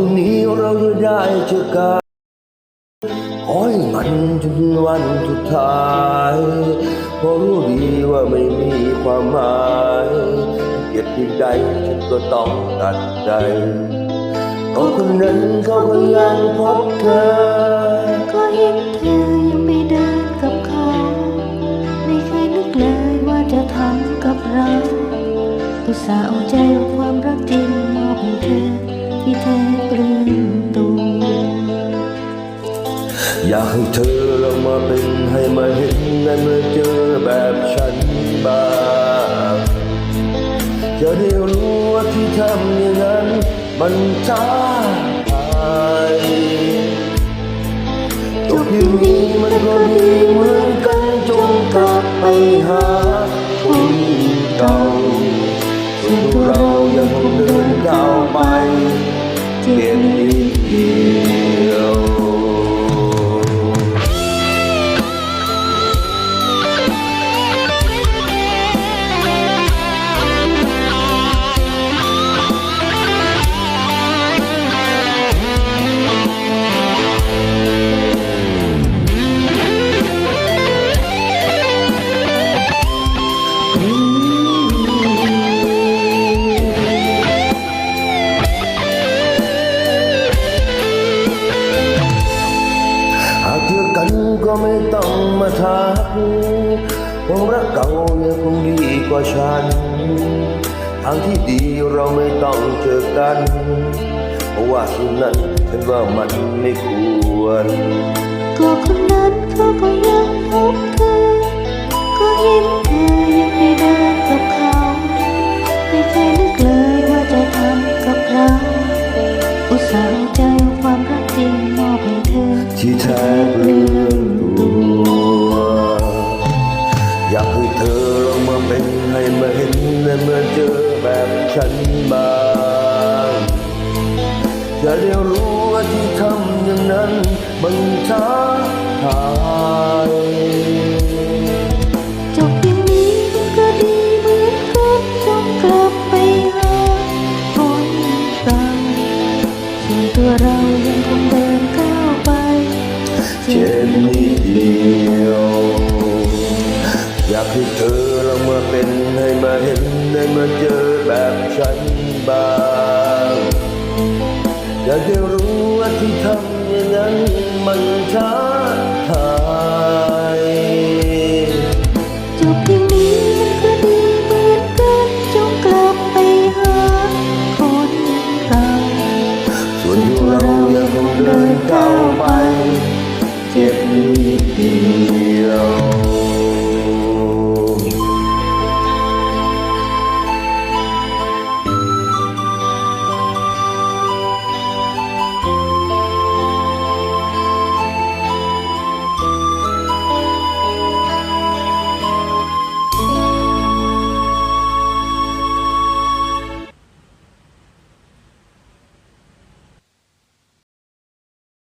่นี้เชื่อกันขอให้มันจนวันสุดท้ายเพราะรู้ดีว่าไม่มีความหมายเกียดเพียงใดฉันก็ต้องตัดใจเขาคนนั้นเขาก็ยังพบเธอ ก็เห็นเธอยังไม่เดินกับเขา ไม่เคยนึกเลยว่าจะทำกับเราอุตส่าห์เอาใจความรักจริงมอบให้เธอ อยากให้เธอลองมาเป็นให้มาเห็นในเมื่อเจอแบบฉันบ้างจะได้รู้ว่าที่ทำอย่างนั้น มันท้าทายจบเพียงนี้มันก็ดีเหมือนกันจงกลับไปหา ก็ไม่ต้องมาทักความรักเก่ายังคงดีกว่าฉัน ทางที่ดีเราไม่ต้องเจอกัน เพราะว่าสิ่งนั้นฉันว่ามันไม่ควร ที่แท้เรื่อตัวอยากให้เธอลองมาเป็นให้มาเห็นและเมื่อเจอแบบฉันบ้างจะได้รู้ว่าที่ทำอย่างนั้นมันช้าทา จ็บนิดเดียว อยากให้เธอลองมาเป็นให้มาเห็นให้มาเจอแบบฉันบ้างอยากจะรู้ว่าที่ทำอย่างนั้นมันช้าทายจบอย่างนี้มันก็ดีเหมือนกันจงกลับไปหาคนเก่าส่วนเรายังคงเดินก้าวไป จ็บนิดเดียว